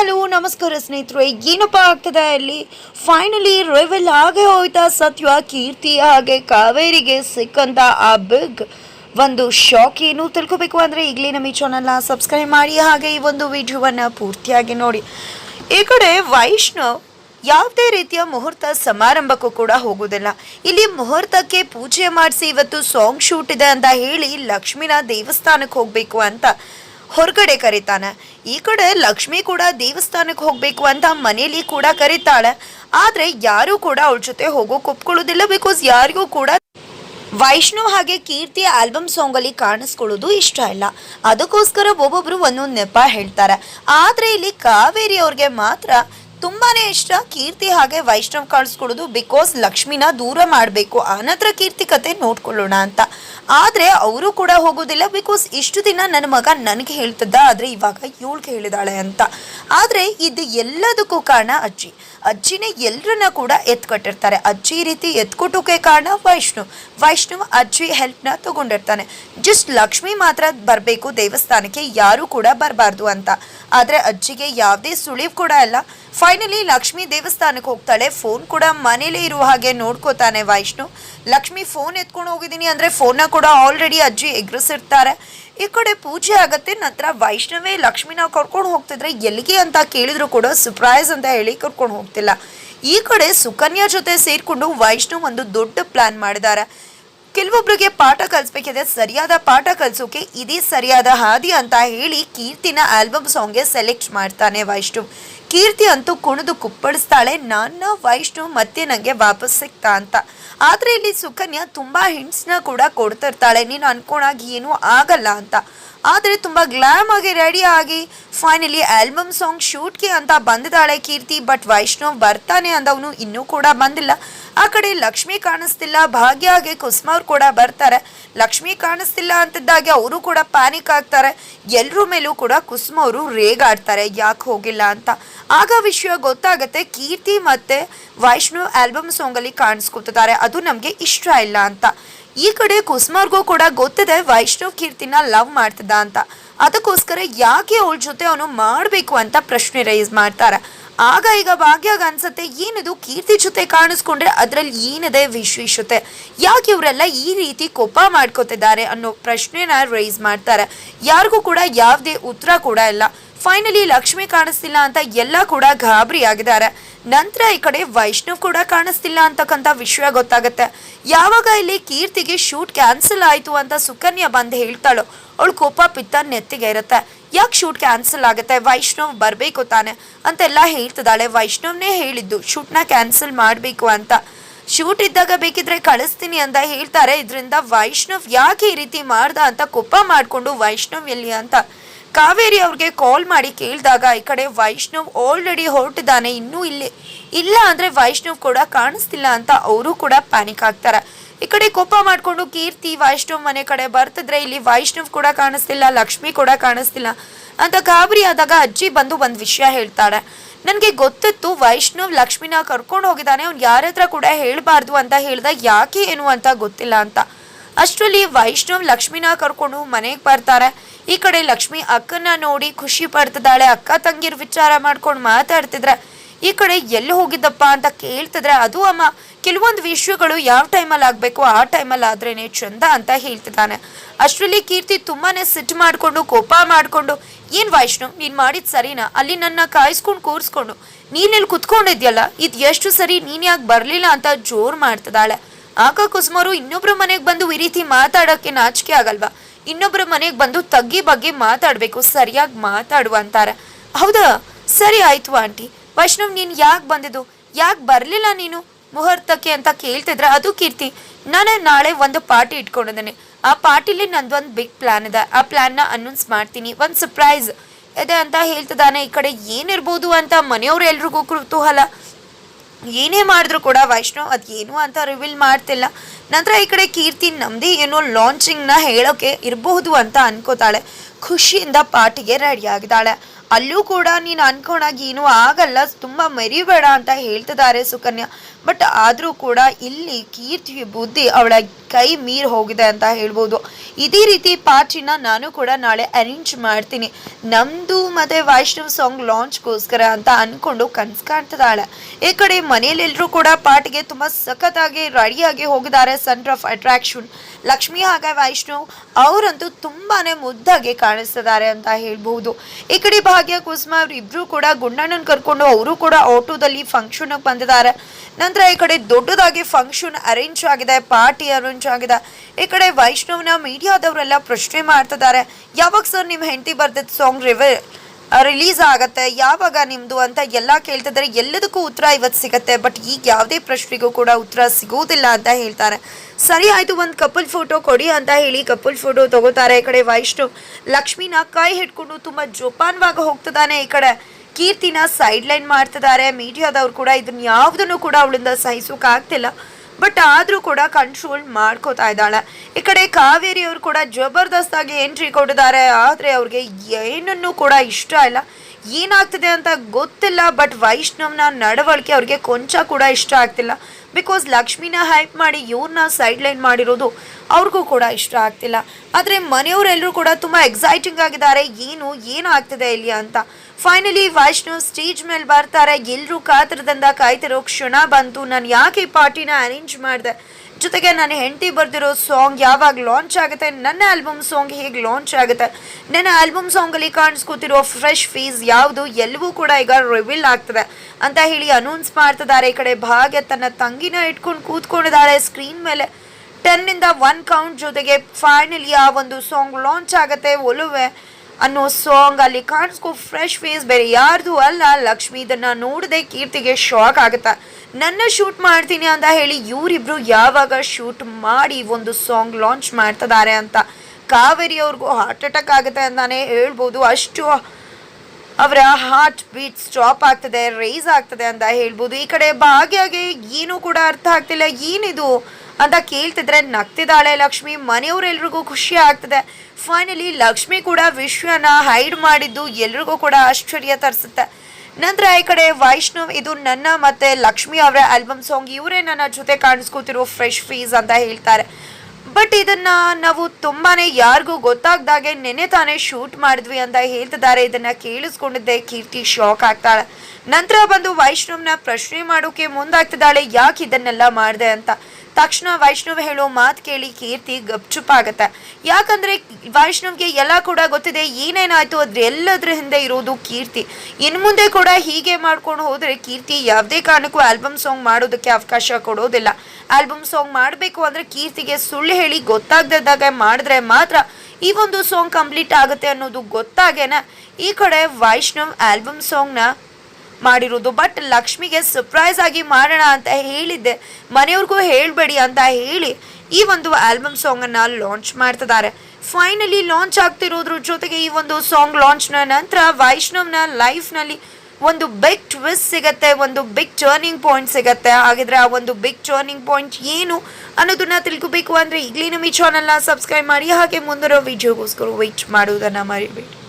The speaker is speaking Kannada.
ಹಲೋ, ನಮಸ್ಕಾರ ಸ್ನೇಹಿತರೆ. ಏನಪ್ಪ ಆಗ್ತದೆ ಇಲ್ಲಿ ಫೈನಲಿ ರಿವೆಲ್ ಆಗೇ ಹೋಯ್ತಾ ಸತ್ಯ, ಕೀರ್ತಿ, ಹಾಗೆ ಕಾವೇರಿಗೆ ಸಿಕ್ಕಂತ ಆ ಬಿಗ್ ಒಂದು ಶಾಕ್ ಏನು ತಿಳ್ಕೊಬೇಕು ಅಂದರೆ ಈಗಲೇ ನಮ್ಮ ಈ ಚಾನಲ್ನ ಸಬ್ಸ್ಕ್ರೈಬ್ ಮಾಡಿ, ಹಾಗೆ ಈ ಒಂದು ವಿಡಿಯೋವನ್ನ ಪೂರ್ತಿಯಾಗಿ ನೋಡಿ. ಈ ಕಡೆ ವೈಷ್ಣವ್ ಯಾವುದೇ ರೀತಿಯ ಮುಹೂರ್ತ ಸಮಾರಂಭಕ್ಕೂ ಕೂಡ ಹೋಗುವುದಿಲ್ಲ. ಇಲ್ಲಿ ಮುಹೂರ್ತಕ್ಕೆ ಪೂಜೆ ಮಾಡಿಸಿ ಇವತ್ತು ಸಾಂಗ್ ಶೂಟ್ ಇದೆ ಅಂತ ಹೇಳಿ ಲಕ್ಷ್ಮಿನ ದೇವಸ್ಥಾನಕ್ಕೆ ಹೋಗಬೇಕು ಅಂತ ಹೊರಗಡೆ ಕರೀತಾನೆ. ಈ ಕಡೆ ಲಕ್ಷ್ಮಿ ಕೂಡ ದೇವಸ್ಥಾನಕ್ಕೆ ಹೋಗಬೇಕು ಅಂತ ಮನೇಲಿ ಕೂಡ ಕರೀತಾಳೆ. ಆದರೆ ಯಾರೂ ಕೂಡ ಅವಳ ಜೊತೆ ಹೋಗೋಕೆ ಒಪ್ಕೊಳ್ಳೋದಿಲ್ಲ ಬಿಕಾಸ್ ಯಾರಿಗೂ ಕೂಡ ವೈಷ್ಣವ್ ಹಾಗೆ ಕೀರ್ತಿ ಆಲ್ಬಮ್ ಸಾಂಗ್ ಅಲ್ಲಿ ಕಾಣಿಸ್ಕೊಳ್ಳೋದು ಇಷ್ಟ ಇಲ್ಲ. ಅದಕ್ಕೋಸ್ಕರ ಒಬ್ಬೊಬ್ರು ಒಂದೊಂದು ನೆಪ ಹೇಳ್ತಾರೆ. ಆದ್ರೆ ಇಲ್ಲಿ ಕಾವೇರಿ ಅವ್ರಿಗೆ ಮಾತ್ರ ತುಂಬಾನೇ ಇಷ್ಟ. ಕೀರ್ತಿ ಹಾಗೆ ವೈಷ್ಣವ್ ಕಾಣಿಸ್ಕೊಡೋದು ಬಿಕಾಸ್ ಲಕ್ಷ್ಮಿನ ದೂರ ಮಾಡಬೇಕು. ಆನಂತರ ಕೀರ್ತಿ ಕತೆ ನೋಡ್ಕೊಳ್ಳೋಣ ಅಂತ. ಆದ್ರೆ ಅವರು ಕೂಡ ಹೋಗೋದಿಲ್ಲ ಬಿಕಾಸ್ ಇಷ್ಟು ದಿನ ನನ್ನ ಮಗ ನನಗೆ ಹೇಳ್ತಿದ್ದ. ಆದ್ರೆ ಇವಾಗ ಇವಳಿಗೆ ಹೇಳಿದಾಳೆ ಅಂತ. ಆದ್ರೆ ಇದು ಎಲ್ಲದಕ್ಕೂ ಕಾರಣ ಅಜ್ಜಿ. ಅಜ್ಜಿನೇ ಎಲ್ಲರನ್ನ ಕೂಡ ಎತ್ಕೊಟ್ಟಿರ್ತಾರೆ. ಅಜ್ಜಿ ರೀತಿ ಎತ್ಕೊಟ್ಟೋಕೆ ಕಾರಣ ವೈಷ್ಣು ವೈಷ್ಣವ್ ಅಜ್ಜಿ ಹೆಲ್ಪ್ನ ತಗೊಂಡಿರ್ತಾನೆ. ಜಸ್ಟ್ ಲಕ್ಷ್ಮಿ ಮಾತ್ರ ಬರಬೇಕು ದೇವಸ್ಥಾನಕ್ಕೆ, ಯಾರು ಕೂಡ ಬರಬಾರ್ದು ಅಂತ. ಆದರೆ ಅಜ್ಜಿಗೆ ಯಾವುದೇ ಸುಳಿವು ಕೂಡ ಇಲ್ಲ ಫೈನಲಿ ಲಕ್ಷ್ಮಿ ದೇವಸ್ಥಾನಕ್ಕೆ ಹೋಗ್ತಾಳೆ. ಫೋನ್ ಕೂಡ ಮನೇಲೇ ಇರುವ ಹಾಗೆ ನೋಡ್ಕೋತಾನೆ ವೈಷ್ಣು. ಲಕ್ಷ್ಮಿ ಫೋನ್ ಎತ್ಕೊಂಡು ಹೋಗಿದ್ದೀನಿ ಅಂದರೆ ಫೋನ್ನ ಕೂಡ ಆಲ್ರೆಡಿ ಅಜ್ಜಿ ಎಗ್ರಿಸಿರ್ತಾರೆ. ಈ ಕಡೆ ಪೂಜೆ ಆಗತ್ತೆ, ನಂತರ ವೈಷ್ಣವೇ ಲಕ್ಷ್ಮಿನ ಕರ್ಕೊಂಡು ಹೋಗ್ತಿದ್ರೆ ಎಲ್ಲಿಗೆ ಅಂತ ಕೇಳಿದ್ರು ಕೂಡ ಸರ್ಪ್ರೈಸ್ ಅಂತ ಹೇಳಿ ಕರ್ಕೊಂಡು ಹೋಗ್ತಿಲ್ಲ. ಈ ಕಡೆ ಸುಕನ್ಯಾ ಜೊತೆ ಸೇರ್ಕೊಂಡು ವೈಷ್ಣವ್ ಒಂದು ದೊಡ್ಡ ಪ್ಲಾನ್ ಮಾಡಿದ್ದಾರೆ. ಕೆಲವೊಬ್ರಿಗೆ ಪಾಠ ಕಲಿಸ್ಬೇಕಿದೆ ಸರಿಯಾದ ಪಾಠ ಕಲಿಸೋಕೆ ಇದೇ ಸರಿಯಾದ ಹಾದಿ ಅಂತ ಹೇಳಿ ಕೀರ್ತಿನ ಆಲ್ಬಮ್ ಸಾಂಗ್ಗೆ ಸೆಲೆಕ್ಟ್ ಮಾಡ್ತಾನೆ ವೈಷ್ಣವ್ ಕೀರ್ತಿ ಅಂತೂ ಕುಣಿದು ಕುಪ್ಪಳಿಸ್ತಾಳೆ, ನನ್ನ ವೈಷ್ಣವ್ ಮತ್ತೆ ನನಗೆ ವಾಪಸ್ ಸಿಗ್ತಾ ಅಂತ. ಆದರೆ ಇಲ್ಲಿ ಸುಕನ್ಯಾ ತುಂಬ ಹಿಂಟ್ಸ್ನ ಕೂಡ ಕೊಡ್ತಿರ್ತಾಳೆ, ನೀನು ಅನ್ಕೊಳಾಗಿ ಏನೂ ಆಗಲ್ಲ ಅಂತ. ಆದರೆ ತುಂಬ ಗ್ಲಾಮ್ ಆಗಿ ರೆಡಿ ಆಗಿ ಫೈನಲಿ ಆಲ್ಬಮ್ ಸಾಂಗ್ ಶೂಟ್ಗೆ ಅಂತ ಬಂದಿದ್ದಾಳೆ ಕೀರ್ತಿ ಬಟ್ ವೈಷ್ಣವ್ ಬರ್ತಾನೆ ಅಂದವನು ಇನ್ನೂ ಕೂಡ ಬಂದಿಲ್ಲ. ಆ ಕಡೆ ಲಕ್ಷ್ಮಿ ಕಾಣಿಸ್ತಿಲ್ಲ ಭಾಗ್ಯ ಹಾಗೆ ಕುಸುಮ ಅವ್ರು ಕೂಡ ಬರ್ತಾರೆ. ಲಕ್ಷ್ಮಿ ಕಾಣಿಸ್ತಿಲ್ಲ ಅಂತಿದ್ದಾಗೆ ಅವರು ಕೂಡ ಪ್ಯಾನಿಕ್ ಆಗ್ತಾರೆ. ಎಲ್ಲರೂ ಮೇಲೂ ಕೂಡ ಕುಸುಮ ಅವರು ರೇಗಾಡ್ತಾರೆ, ಯಾಕೆ ಹೋಗಿಲ್ಲ ಅಂತ. ಆಗ ವಿಷಯ ಗೊತ್ತಾಗತ್ತೆ, ಕೀರ್ತಿ ಮತ್ತೆ ವೈಷ್ಣವ್ ಆಲ್ಬಮ್ ಸಾಂಗಲ್ಲಿ ಕಾಣಿಸ್ಕೊತಿದ್ದಾರೆ. ಅದು ನಮಗೆ ಇಷ್ಟ ಇಲ್ಲ ಅಂತ. ಈ ಕಡೆ ಕುಸ್ಮಾರ್ಗೂ ಕೂಡ ಗೊತ್ತಿದೆ ವೈಷ್ಣವ್ ಕೀರ್ತಿನ ಲವ್ ಮಾಡ್ತಿದ್ದ ಅಂತ. ಅದಕ್ಕೋಸ್ಕರ ಯಾಕೆ ಅವಳ ಜೊತೆ ಅವನು ಮಾಡಬೇಕು ಅಂತ ಪ್ರಶ್ನೆ ರೈಸ್ ಮಾಡ್ತಾರೆ. ಆಗ ಈಗ ಭಾಗ್ಯಾಗ ಅನ್ಸತ್ತೆ, ಏನಿದು ಕೀರ್ತಿ ಜೊತೆ ಕಾಣಿಸ್ಕೊಂಡ್ರೆ ಅದರಲ್ಲಿ ಏನಿದೆ ವಿಶೇಷತೆ ಯಾಕೆ ಇವರೆಲ್ಲ ಈ ರೀತಿ ಕೋಪ ಮಾಡ್ಕೋತಿದ್ದಾರೆ ಅನ್ನೋ ಪ್ರಶ್ನೆನ ರೈಸ್ ಮಾಡ್ತಾರೆ. ಯಾರಿಗೂ ಕೂಡ ಯಾವುದೇ ಉತ್ತರ ಕೂಡ ಇಲ್ಲ. ಫೈನಲಿ ಲಕ್ಷ್ಮಿ ಕಾಣಿಸ್ತಿಲ್ಲ ಅಂತ ಎಲ್ಲ ಕೂಡ ಗಾಬರಿ ಆಗಿದ್ದಾರೆ. ನಂತರ ಈ ಕಡೆ ವೈಷ್ಣವ್ ಕೂಡ ಕಾಣಿಸ್ತಿಲ್ಲ ಅಂತಕ್ಕಂಥ ವಿಷಯ ಗೊತ್ತಾಗುತ್ತೆ. ಯಾವಾಗ ಇಲ್ಲಿ ಕೀರ್ತಿಗೆ ಶೂಟ್ ಕ್ಯಾನ್ಸಲ್ ಆಯಿತು ಅಂತ ಸುಕನ್ಯಾ ಬಂದು ಹೇಳ್ತಾಳೋ, ಅವಳು ಕೋಪ ಪಿತ್ತ ನೆತ್ತಿಗೆ ಇರುತ್ತೆ. ಯಾಕೆ ಶೂಟ್ ಕ್ಯಾನ್ಸಲ್ ಆಗುತ್ತೆ? ವೈಷ್ಣವ್ ಬರಬೇಕು ತಾನೆ ಅಂತೆಲ್ಲ ಹೇಳ್ತಿದ್ದಾಳೆ. ವೈಷ್ಣವ್ನೇ ಹೇಳಿದ್ದು ಶೂಟ್ನ ಕ್ಯಾನ್ಸಲ್ ಮಾಡಬೇಕು ಅಂತ. ಶೂಟ್ ಇದ್ದಾಗ ಬೇಕಿದ್ರೆ ಕಳಿಸ್ತೀನಿ ಅಂತ ಹೇಳ್ತಾರೆ. ಇದರಿಂದ ವೈಷ್ಣವ್ ಯಾಕೆ ಈ ರೀತಿ ಮಾಡ್ದ ಅಂತ ಕೋಪ ಮಾಡಿಕೊಂಡು ವೈಷ್ಣವ್ ಎಲ್ಲಿ ಅಂತ ಕಾವೇರಿ ಅವ್ರಿಗೆ ಕಾಲ್ ಮಾಡಿ ಕೇಳಿದಾಗ ಈ ಕಡೆ ವೈಷ್ಣವ್ ಆಲ್ರೆಡಿ ಹೊರಟಿದ್ದಾನೆ. ಇನ್ನೂ ಇಲ್ಲಿ ಇಲ್ಲ ಅಂದ್ರೆ ವೈಷ್ಣವ್ ಕೂಡ ಕಾಣಿಸ್ತಿಲ್ಲ ಅಂತ ಅವರು ಕೂಡ ಪ್ಯಾನಿಕ್ ಆಗ್ತಾರೆ. ಈ ಕಡೆ ಕೋಪ ಮಾಡ್ಕೊಂಡು ಕೀರ್ತಿ ವೈಷ್ಣವ್ ಮನೆ ಕಡೆ ಬರ್ತಿದ್ರೆ ಇಲ್ಲಿ ವೈಷ್ಣವ್ ಕೂಡ ಕಾಣಿಸ್ತಿಲ್ಲ, ಲಕ್ಷ್ಮಿ ಕೂಡ ಕಾಣಿಸ್ತಿಲ್ಲ ಅಂತ ಗಾಬರಿ ಆದಾಗ ಅಜ್ಜಿ ಬಂದು ಒಂದು ವಿಷಯ ಹೇಳ್ತಾಳೆ ನನಗೆ ಗೊತ್ತಿತ್ತು ವೈಷ್ಣವ್ ಲಕ್ಷ್ಮಿನ ಕರ್ಕೊಂಡು ಹೋಗಿದ್ದಾನೆ, ಅವ್ನು ಯಾರ ಹತ್ರ ಕೂಡ ಹೇಳಬಾರ್ದು ಅಂತ ಹೇಳ್ದ, ಯಾಕೆ ಏನು ಅಂತ ಗೊತ್ತಿಲ್ಲ ಅಂತ. ಅಷ್ಟರಲ್ಲಿ ವೈಷ್ಣವ್ ಲಕ್ಷ್ಮಿನ ಕರ್ಕೊಂಡು ಮನೆಗೆ ಬರ್ತಾರೆ. ಈ ಕಡೆ ಲಕ್ಷ್ಮಿ ಅಕ್ಕನ ನೋಡಿ ಖುಷಿ ಪಡ್ತಿದ್ದಾಳೆ. ಅಕ್ಕ ತಂಗಿರ್ ವಿಚಾರ ಮಾಡ್ಕೊಂಡು ಮಾತಾಡ್ತಿದ್ರೆ, ಈ ಕಡೆ ಎಲ್ಲಿ ಹೋಗಿದ್ದಪ್ಪ ಅಂತ ಕೇಳ್ತಿದ್ರೆ, ಅದು ಅಮ್ಮ, ಕೆಲವೊಂದು ವಿಷಯಗಳು ಯಾವ ಟೈಮಲ್ಲಿ ಆಗಬೇಕು, ಆ ಟೈಮಲ್ಲಿ ಆದ್ರೇನೆ ಚಂದ ಅಂತ ಹೇಳ್ತಿದ್ದಾನೆ. ಅಷ್ಟರಲ್ಲಿ ಕೀರ್ತಿ ತುಂಬಾನೇ ಸಿಟ್ಟು ಮಾಡಿಕೊಂಡು, ಕೋಪ ಮಾಡಿಕೊಂಡು, ಏನು ವೈಷ್ಣವ್, ನೀನು ಮಾಡಿದ ಸರಿನಾ? ಅಲ್ಲಿ ನನ್ನ ಕಾಯಿಸ್ಕೊಂಡು ಕೂರಿಸ್ಕೊಂಡು ನೀನೆಲ್ಲಿ ಕುತ್ಕೊಂಡಿದ್ಯಲ್ಲ? ಇದು ಎಷ್ಟು ಸರಿ ನೀನು ಯಾಕೆ ಬರಲಿಲ್ಲ ಅಂತ ಜೋರು ಮಾಡ್ತಿದ್ದಾಳೆ. ಆಗ ಕುಸುಮರು ಇನ್ನೊಬ್ರ ಮನೆಗೆ ಬಂದು ಈ ರೀತಿ ಮಾತಾಡೋಕ್ಕೆ ನಾಚಿಕೆ ಆಗಲ್ವಾ? ಇನ್ನೊಬ್ರ ಮನೆಗೆ ಬಂದು ತಗ್ಗಿ ಬಗ್ಗೆ ಮಾತಾಡಬೇಕು, ಸರಿಯಾಗಿ ಮಾತಾಡುವ ಅಂತಾರೆ. ಹೌದಾ? ಸರಿ ಆಯ್ತು ಆಂಟಿ. ವೈಷ್ಣವ್, ನೀನು ಯಾಕೆ ಬಂದಿದ್ದು? ಯಾಕೆ ಬರಲಿಲ್ಲ ನೀನು? ಮುಹೂರ್ತಕ್ಕೆ ಅಂತ ಕೇಳ್ತಿದ್ರೆ ಅದು ಕೀರ್ತಿ. ನಾನು ನಾಳೆ ಒಂದು ಪಾರ್ಟಿ ಇಟ್ಕೊಂಡಿದ್ದೇನೆ. ಆ ಪಾರ್ಟಿಲಿ ನಂದೊಂದು ಬಿಗ್ ಪ್ಲಾನ್ ಇದೆ. ಆ ಪ್ಲಾನ್ನ ಅನೌನ್ಸ್ ಮಾಡ್ತೀನಿ. ಒಂದು ಸರ್ಪ್ರೈಸ್ ಇದೆ ಅಂತ ಹೇಳ್ತಿದ್ದಾನೆ. ಈ ಕಡೆ ಏನಿರ್ಬೋದು ಅಂತ ಮನೆಯವ್ರು ಎಲ್ರಿಗೂ ಕುತೂಹಲ. ಏನೇ ಮಾಡಿದ್ರು ಕೂಡ ವೈಷ್ಣವ್ ಅದು ಏನು ಅಂತ ರಿವೀಲ್ ಮಾಡ್ತಿಲ್ಲ. ನಂತರ ಈ ಕಡೆ ಕೀರ್ತಿ ನಮ್ಮದೇ ಏನೋ ಲಾಂಚಿಂಗ್ನ ಹೇಳೋಕೆ ಇರಬಹುದು ಅಂತ ಅನ್ಕೋತಾಳೆ. ಖುಷಿಯಿಂದ ಪಾರ್ಟಿಗೆ ರೆಡಿ ಆಗಿದ್ದಾಳೆ. ಅಲ್ಲೂ ಕೂಡ ನೀನು ಅನ್ಕೊಂಡಾಗಿ ಏನೂ ಆಗಲ್ಲ ತುಂಬ ಮೆರಿಬೇಡ ಅಂತ ಹೇಳ್ತಿದ್ದಾರೆ ಸುಕನ್ಯಾ. ಬಟ್ ಆದರೂ ಕೂಡ ಇಲ್ಲಿ ಕೀರ್ತಿ, ಬುದ್ಧಿ ಅವಳ ಕೈ ಮೀರಿ ಹೋಗಿದೆ ಅಂತ ಹೇಳ್ಬೋದು. ಇದೇ ರೀತಿ ಪಾರ್ಟಿನ ನಾನು ಕೂಡ ನಾಳೆ ಅರೇಂಜ್ ಮಾಡ್ತೀನಿ. ನಮ್ಮದು ಮತ್ತೆ ವೈಷ್ಣವ್ ಸಾಂಗ್ ಲಾಂಚ್ಗೋಸ್ಕರ ಅಂತ ಅನ್ಕೊಂಡು ಕನ್ಸು ಕಾಣ್ತಿದ್ದಾಳೆ ಈ ಕಡೆ ಮನೆಯಲ್ಲೆಲ್ಲರೂ ಕೂಡ ಪಾರ್ಟಿಗೆ ತುಂಬ ಸಖತ್ತಾಗಿ ರೆಡಿಯಾಗಿ ಹೋಗಿದ್ದಾರೆ ಸೆಂಟರ್ ಆಫ್ ಅಟ್ರಾಕ್ಷನ್ ಲಕ್ಷ್ಮಿ ಹಾಗೆ ವೈಷ್ಣವ್ ಅವರಂತೂ ತುಂಬಾನೇ ಮುದ್ದಾಗಿ ಕಾಣಿಸ್ತಿದ್ದಾರೆ ಅಂತ ಹೇಳ್ಬಹುದು ಈ ಕಡೆ ಕುಸುಮ ಅವರಿಬ್ರು ಕೂಡ ಗುಂಡಣ್ಣನ ಕರ್ಕೊಂಡು ಅವರು ಕೂಡ ಆಟೋದಲ್ಲಿ ಫಂಕ್ಷನ್ ಬಂದಿದ್ದಾರೆ. ನಂತರ ಈ ಕಡೆ ದೊಡ್ಡದಾಗಿ ಫಂಕ್ಷನ್ ಅರೇಂಜ್ ಆಗಿದೆ ಪಾರ್ಟಿ ಅರೇಂಜ್ ಆಗಿದೆ. ಈ ಕಡೆ ವೈಷ್ಣವ್ನ ಮೀಡಿಯಾದವರೆಲ್ಲ ಪ್ರಶ್ನೆ ಮಾಡ್ತಿದ್ದಾರೆ. ಯಾವಾಗ ಸರ್ ನಿಮ್ಮ ಹೆಂಡತಿ ಬರ್ದಿದ್ದ ಸಾಂಗ್ ರಿವೆ ರಿಲೀಸ್ ಆಗತ್ತೆ, ಯಾವಾಗ ನಿಮ್ದು ಅಂತ ಎಲ್ಲ ಕೇಳ್ತಿದ್ದಾರೆ. ಎಲ್ಲದಕ್ಕೂ ಉತ್ತರ ಇವತ್ತು ಸಿಗತ್ತೆ, ಬಟ್ ಈಗ ಯಾವುದೇ ಪ್ರಶ್ನೆಗೂ ಕೂಡ ಉತ್ತರ ಸಿಗೋದಿಲ್ಲ ಅಂತ ಹೇಳ್ತಾರೆ. ಸರಿ ಆಯಿತು, ಒಂದು ಕಪಲ್ ಫೋಟೋ ಕೊಡಿ ಅಂತ ಹೇಳಿ ಕಪಲ್ ಫೋಟೋ ತಗೋತಾರೆ ಈ ಕಡೆ ವೈಷ್ಣು. ಲಕ್ಷ್ಮಿನ ಕೈ ಹಿಡ್ಕೊಂಡು ತುಂಬಾ ಜೋಪಾನವಾಗಿ ಹೋಗ್ತಿದ್ದಾನೆ ಈ ಕಡೆ. ಕೀರ್ತಿನ ಸೈಡ್ ಲೈನ್ ಮಾಡ್ತಿದ್ದಾರೆ. ಮೀಡಿಯಾದವ್ರು ಕೂಡ ಇದನ್ನ ಯಾವುದನ್ನು ಕೂಡ ಅವಳಿಂದ ಸಹಿಸೋಕ್ಕಾಗ್ತಿಲ್ಲ ಬಟ್ ಆದರೂ ಕೂಡ ಕಂಟ್ರೋಲ್ ಮಾಡ್ಕೋತಾ ಇದ್ದಾಳೆ. ಈ ಕಡೆ ಕಾವೇರಿ ಅವರು ಕೂಡ ಜಬರ್ದಸ್ತಾಗಿ ಎಂಟ್ರಿ ಕೊಟ್ಟಿದ್ದಾರೆ. ಆದರೆ ಅವ್ರಿಗೆ ಏನನ್ನೂ ಕೂಡ ಇಷ್ಟ ಇಲ್ಲ. ಏನಾಗ್ತಿದೆ ಅಂತ ಗೊತ್ತಿಲ್ಲ. ಬಟ್ ವೈಷ್ಣವ್ನ ನಡವಳಿಕೆ ಅವ್ರಿಗೆ ಕೊಂಚ ಕೂಡ ಇಷ್ಟ ಆಗ್ತಿಲ್ಲ. ಬಿಕಾಸ್ ಲಕ್ಷ್ಮಿನ ಹೈಪ್ ಮಾಡಿ ಇವ್ರನ್ನ ಸೈಡ್ ಲೈನ್ ಮಾಡಿರೋದು ಅವ್ರಿಗೂ ಕೂಡ ಇಷ್ಟ ಆಗ್ತಿಲ್ಲ. ಆದರೆ ಮನೆಯವರೆಲ್ಲರೂ ಕೂಡ ತುಂಬ ಎಕ್ಸೈಟಿಂಗ್ ಆಗಿದ್ದಾರೆ. ಏನು ಏನು ಆಗ್ತಿದೆ ಇಲ್ಲಿ ಅಂತ. ಫೈನಲಿ ವೈಷ್ಣವ್ ಸ್ಟೇಜ್ ಮೇಲೆ ಬರ್ತಾರೆ. ಎಲ್ಲರೂ ಕಾತರದಿಂದ ಕಾಯ್ತಿರೋ ಕ್ಷಣ ಬಂತು. ನಾನು ಯಾಕೆ ಈ ಪಾರ್ಟಿನ ಅರೇಂಜ್ ಮಾಡಿದೆ? ಜೊತೆಗೆ ನನ್ನ ಹೆಂಡತಿ ಬರೆದಿರೋ ಸಾಂಗ್ ಯಾವಾಗ ಲಾಂಚ್ ಆಗುತ್ತೆ, ನನ್ನ ಆಲ್ಬಮ್ ಸಾಂಗ್ ಹೇಗೆ ಲಾಂಚ್ ಆಗುತ್ತೆ, ನನ್ನ ಆಲ್ಬಮ್ ಸಾಂಗಲ್ಲಿ ಕಾಣಿಸ್ಕೊತಿರೋ ಫ್ರೆಶ್ ಫೀಸ್ ಯಾವುದು ಎಲ್ಲವೂ ಕೂಡ ಈಗ ರಿವೀಲ್ ಆಗ್ತದೆ ಅಂತ ಹೇಳಿ ಅನೌನ್ಸ್ ಮಾಡ್ತಿದ್ದಾರೆ. ಈ ಕಡೆ ಭಾಗ್ಯ ತನ್ನ ತಂಗಿನ ಇಟ್ಕೊಂಡು ಕೂತ್ಕೊಂಡಿದ್ದಾಳೆ. ಸ್ಕ್ರೀನ್ ಮೇಲೆ ಟೆನ್ನಿಂದ ಒನ್ ಕೌಂಟ್ ಜೊತೆಗೆ ಫೈನಲಿ ಆ ಒಂದು ಸಾಂಗ್ ಲಾಂಚ್ ಆಗುತ್ತೆ. ಒಲುವೆ ಅನ್ನೋ ಸಾಂಗ್ ಅಲ್ಲಿ ಕಾಣಿಸ್ಕೊ ಫ್ರೆಶ್ ಫೇಸ್ ಬೇರೆ ಯಾರ್ದು ಅಲ್ಲ. ಲಕ್ಷ್ಮಿ ಇದನ್ನ ನೋಡದೆ ಕೀರ್ತಿಗೆ ಶಾಕ್ ಆಗುತ್ತಾ? ನನ್ನ ಶೂಟ್ ಮಾಡ್ತೀನಿ ಅಂತ ಹೇಳಿ ಇವರಿಬ್ರು ಯಾವಾಗ ಶೂಟ್ ಮಾಡಿ ಒಂದು ಸಾಂಗ್ ಲಾಂಚ್ ಮಾಡ್ತಿದ್ದಾರೆ ಅಂತ ಕಾವೇರಿ ಅವ್ರಿಗೂ ಹಾರ್ಟ್ ಅಟ್ಯಾಕ್ ಆಗುತ್ತೆ ಅಂತಾನೆ ಹೇಳ್ಬೋದು. ಅಷ್ಟು ಅವರ ಹಾರ್ಟ್ ಬೀಟ್ ಸ್ಟಾಪ್ ಆಗ್ತದೆ ರೈಸ್ ಆಗ್ತದೆ ಅಂತ ಹೇಳ್ಬೋದು. ಈ ಕಡೆ ಭಾಗ್ಯಗೆ ಏನೂ ಕೂಡ ಅರ್ಥ ಆಗ್ತಿಲ್ಲ. ಏನಿದು? ಅಂತ ಕೇಳ್ತಿದ್ರೆ ನಗ್ತಿದ್ದಾಳೆ ಲಕ್ಷ್ಮಿ. ಮನೆಯವರೆಲ್ರಿಗೂ ಖುಷಿ ಆಗ್ತದೆ. ಫೈನಲಿ ಲಕ್ಷ್ಮಿ ಕೂಡ ವಿಶ್ವನ ಹೈಡ್ ಮಾಡಿದ್ದು ಎಲ್ರಿಗೂ ಕೂಡ ಆಶ್ಚರ್ಯ ತರಿಸುತ್ತೆ. ನಂತರ ಈ ಕಡೆ ವೈಷ್ಣವ್, ಇದು ನನ್ನ ಮತ್ತೆ ಲಕ್ಷ್ಮಿ ಅವರ ಆಲ್ಬಮ್ ಸಾಂಗ್ ಇವರೇ ನನ್ನ ಜೊತೆ ಕಾಣಿಸ್ಕೊತಿರೋ ಫ್ರೆಶ್ ಫೀಸ್ ಅಂತ ಹೇಳ್ತಾರೆ. ಬಟ್ ಇದನ್ನ ನಾವು ತುಂಬಾನೇ ಯಾರಿಗೂ ಗೊತ್ತಾಗ್ದಾಗೆ ನೆನೆ ತಾನೇ ಶೂಟ್ ಮಾಡಿದ್ವಿ ಅಂತ ಹೇಳ್ತಿದ್ದಾರೆ. ಇದನ್ನ ಕೇಳಿಸ್ಕೊಂಡಿದ್ದೆ ಕೀರ್ತಿ ಶಾಕ್ ಆಗ್ತಾಳೆ. ನಂತರ ಬಂದು ವೈಷ್ಣವ್ನ ಪ್ರಶ್ನೆ ಮಾಡೋಕೆ ಮುಂದಾಗ್ತಿದ್ದಾಳೆ. ಯಾಕೆ ಇದನ್ನೆಲ್ಲ ಮಾಡಿದೆ ಅಂತ. ತಕ್ಷಣ ವೈಷ್ಣವ್ ಹೇಳೋ ಮಾತು ಕೇಳಿ ಕೀರ್ತಿ ಗಪ್ಚುಪ್ಪಾಗತ್ತೆ ಯಾಕಂದ್ರೆ ವೈಷ್ಣವ್ಗೆ ಎಲ್ಲ ಕೂಡ ಗೊತ್ತಿದೆ, ಏನೇನಾಯ್ತು ಅದ್ರ ಎಲ್ಲದ್ರ ಹಿಂದೆ ಇರೋದು ಕೀರ್ತಿ. ಇನ್ನು ಮುಂದೆ ಕೂಡ ಹೀಗೆ ಮಾಡ್ಕೊಂಡು ಹೋದ್ರೆ ಕೀರ್ತಿ ಯಾವುದೇ ಕಾರಣಕ್ಕೂ ಆಲ್ಬಮ್ ಸಾಂಗ್ ಮಾಡೋದಕ್ಕೆ ಅವಕಾಶ ಕೊಡೋದಿಲ್ಲ. ಆಲ್ಬಮ್ ಸಾಂಗ್ ಮಾಡಬೇಕು ಅಂದ್ರೆ ಕೀರ್ತಿಗೆ ಸುಳ್ಳು ಹೇಳಿ ಗೊತ್ತಾಗದಿದ್ದಾಗ ಮಾಡಿದ್ರೆ ಮಾತ್ರ ಈ ಒಂದು ಸಾಂಗ್ ಕಂಪ್ಲೀಟ್ ಆಗುತ್ತೆ ಅನ್ನೋದು ಗೊತ್ತಾಗೇನ. ಈ ಕಡೆ ವೈಷ್ಣವ್ ಆಲ್ಬಮ್ ಸಾಂಗ್ನ ಮಾಡಿರೋದು ಬಟ್ ಲಕ್ಷ್ಮಿಗೆ ಸರ್ಪ್ರೈಸ್ ಆಗಿ ಮಾಡೋಣ ಅಂತ ಹೇಳಿದ್ದೆ. ಮನೆಯವ್ರಿಗೂ ಹೇಳಬೇಡಿ ಅಂತ ಹೇಳಿ ಈ ಒಂದು ಆಲ್ಬಮ್ ಸಾಂಗನ್ನು ಲಾಂಚ್ ಮಾಡ್ತಿದ್ದಾರೆ. ಫೈನಲಿ ಲಾಂಚ್ ಆಗ್ತಿರೋದ್ರ ಜೊತೆಗೆ ಈ ಒಂದು ಸಾಂಗ್ ಲಾಂಚ್ನ ನಂತರ ವೈಷ್ಣವ್ನ ಲೈಫ್ನಲ್ಲಿ ಒಂದು ಬಿಗ್ ಟ್ವಿಸ್ಟ್ ಸಿಗತ್ತೆ, ಒಂದು ಬಿಗ್ ಟರ್ನಿಂಗ್ ಪಾಯಿಂಟ್ ಸಿಗತ್ತೆ. ಹಾಗಿದ್ರೆ ಆ ಒಂದು ಬಿಗ್ ಟರ್ನಿಂಗ್ ಪಾಯಿಂಟ್ ಏನು ಅನ್ನೋದನ್ನ ತಿಳ್ಕೋಬೇಕು ಅಂದರೆ ಈಗಲೇ ನಮ್ಮ ಈ ಚಾನಲ್ನ ಸಬ್ಸ್ಕ್ರೈಬ್ ಮಾಡಿ. ಹಾಗೆ ಮುಂದಿರೋ ವಿಡಿಯೋಗೋಸ್ಕರ ವೆಯ್ಟ್ ಮಾಡೋದನ್ನು ಮರಿಬೇಡಿ.